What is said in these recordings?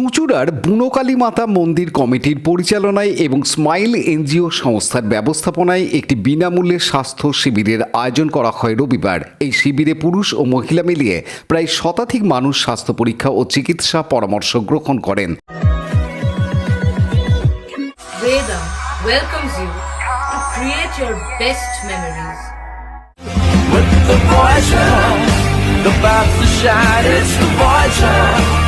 চুঁচুড়ার বুনোকালী মাতা মন্দির কমিটির পরিচালনায় এবং স্মাইল এনজিও সংস্থার ব্যবস্থাপনায় একটি বিনামূল্যে স্বাস্থ্য শিবিরের আয়োজন করা হয় রবিবার এই শিবিরে পুরুষ ও মহিলা মিলিয়ে প্রায় শতাধিক মানুষ স্বাস্থ্য পরীক্ষা ও চিকিৎসা পরামর্শ গ্রহণ করেন Vedam welcomes you to create your best memories. with the. The path to shine, it's the.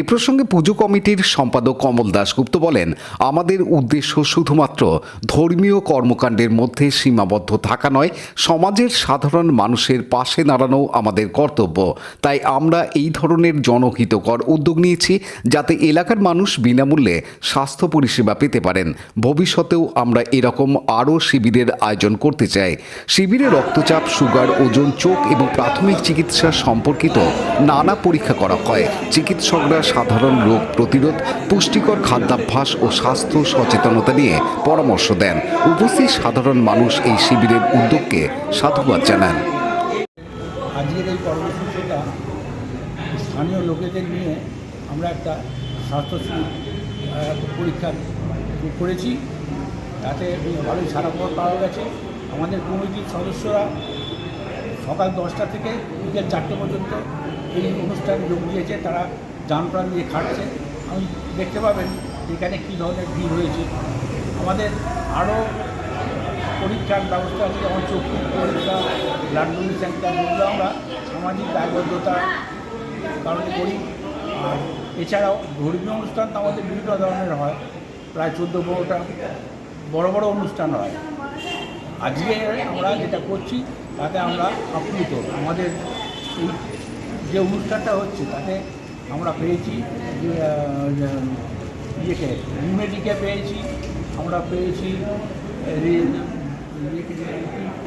এ প্রসঙ্গে পুজো কমিটির সম্পাদক কমল দাশগুপ্ত বলেন, আমাদের উদ্দেশ্য শুধুমাত্র ধর্মীয় কর্মকাণ্ডের মধ্যে সীমাবদ্ধ থাকা নয়, সমাজের সাধারণ মানুষের পাশে দাঁড়ানো আমাদের কর্তব্য। তাই আমরা এই ধরনের জনহিতকর উদ্যোগ নিয়েছি যাতে এলাকার মানুষ বিনামূল্যে স্বাস্থ্য পরিষেবা পেতে পারেন। ভবিষ্যতেও আমরা এরকম আরও শিবিরের আয়োজন করতে চাই। শিবিরে রক্তচাপ, সুগার, ওজন, চোখ এবং প্রাথমিক চিকিৎসা সম্পর্কিত নানা পরীক্ষা করা হয়। চিকিৎসকরা সাধারণ রোগ প্রতিরোধ, পুষ্টিকর খাদ্যাভ্যাস ও স্বাস্থ্য সচেতনতা নিয়ে পরামর্শ দেন। উপস্থিত সাধারণ মানুষ এই শিবিরের উদ্যোগকে সাধুবাদ জানান। আজকের এই কর্মসূচিটা স্থানীয় লোকেদের নিয়ে আমরা একটা স্বাস্থ্য পরীক্ষা করেছি। তাতে ভালোই সারা পাওয়া গেছে। আমাদের কমিটির সদস্যরা সকাল দশটা থেকে বিকেল চারটে পর্যন্ত এই অনুষ্ঠানে যোগ দিয়েছে। তারা যান প্রাণ দিয়ে খাটছে। আমি দেখতে পাবেন এখানে কী ধরনের ভিড় হয়েছে। আমাদের আরও পরীক্ষার ব্যবস্থা আছে, যেমন চক্ষু পরীক্ষা ব্লাড ক্যাম্প এগুলো আমরা সামাজিক দায়বদ্ধতা কারণে করি। আর এছাড়াও ধর্মীয় অনুষ্ঠান তো আমাদের বিভিন্ন ধরনের হয়, প্রায় চোদ্দ পনেরোটা বড় বড় অনুষ্ঠান হয়। আজকে আমরা যেটা করছি, তাতে আমরা আপ্লুত। আমাদের যে অনুষ্ঠানটা হচ্ছে, তাতে আমরা পেয়েছি ইয়েকে ইউনিটিকে পেয়েছি, আমরা পেয়েছি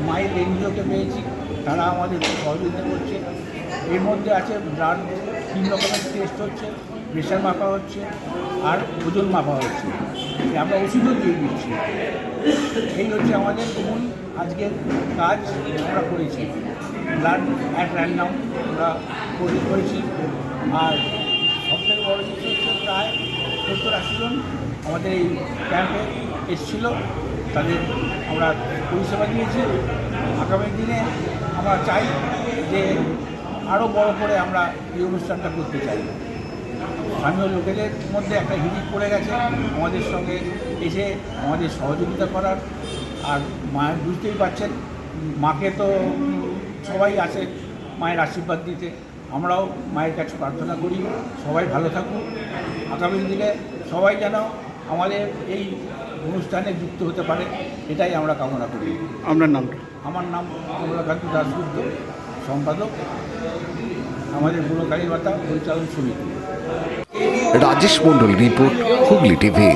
মায়ের এনজিওকে পেয়েছি, তারা আমাদের সহযোগিতা করছে। এর মধ্যে আছে ব্লাড, তিন রকমের টেস্ট হচ্ছে, প্রেশার মাপা হচ্ছে আর ওজন মাপা হচ্ছে। আমরা ওষুধও দিয়ে দিচ্ছি। এই হচ্ছে আমাদের মূল আজকের কাজ আমরা করেছি। ব্লাড অ্যাট র্যান্ডাম আমরা করেছি। আর সবথেকে বড় জিনিস হচ্ছে প্রায় সত্তর আশি জন আমাদের এই ক্যাম্পে এসেছিল। তাদের আমরা পরিষেবা দিয়েছি। আগামী দিনে আমরা চাই যে আরও বড় করে আমরা এই অনুষ্ঠানটা করতে চাই। স্থানীয় লোকেদের মধ্যে একটা হিড়িক পড়ে গেছে। আমাদের সঙ্গে এসে আমাদের সহযোগিতা করার। আর মায়ের বুঝতেই পারছেন, মাকে তো সবাই আসে মায়ের আশীর্বাদ দিতে। আমরাও মায়ের কাছে প্রার্থনা করি সবাই ভালো থাকুক। আগামী দিনে সবাই যেন আমাদের এই অনুষ্ঠানে যুক্ত হতে পারে এটাই আমরা কামনা করি। আপনার নামটা আমার নাম কমলাকান্ত দাসগুপ্ত সম্পাদক। আমাদের বুড়ো কালীমাতা পরিচালন সমিতি। Rajesh Mondal report Hooghly TV.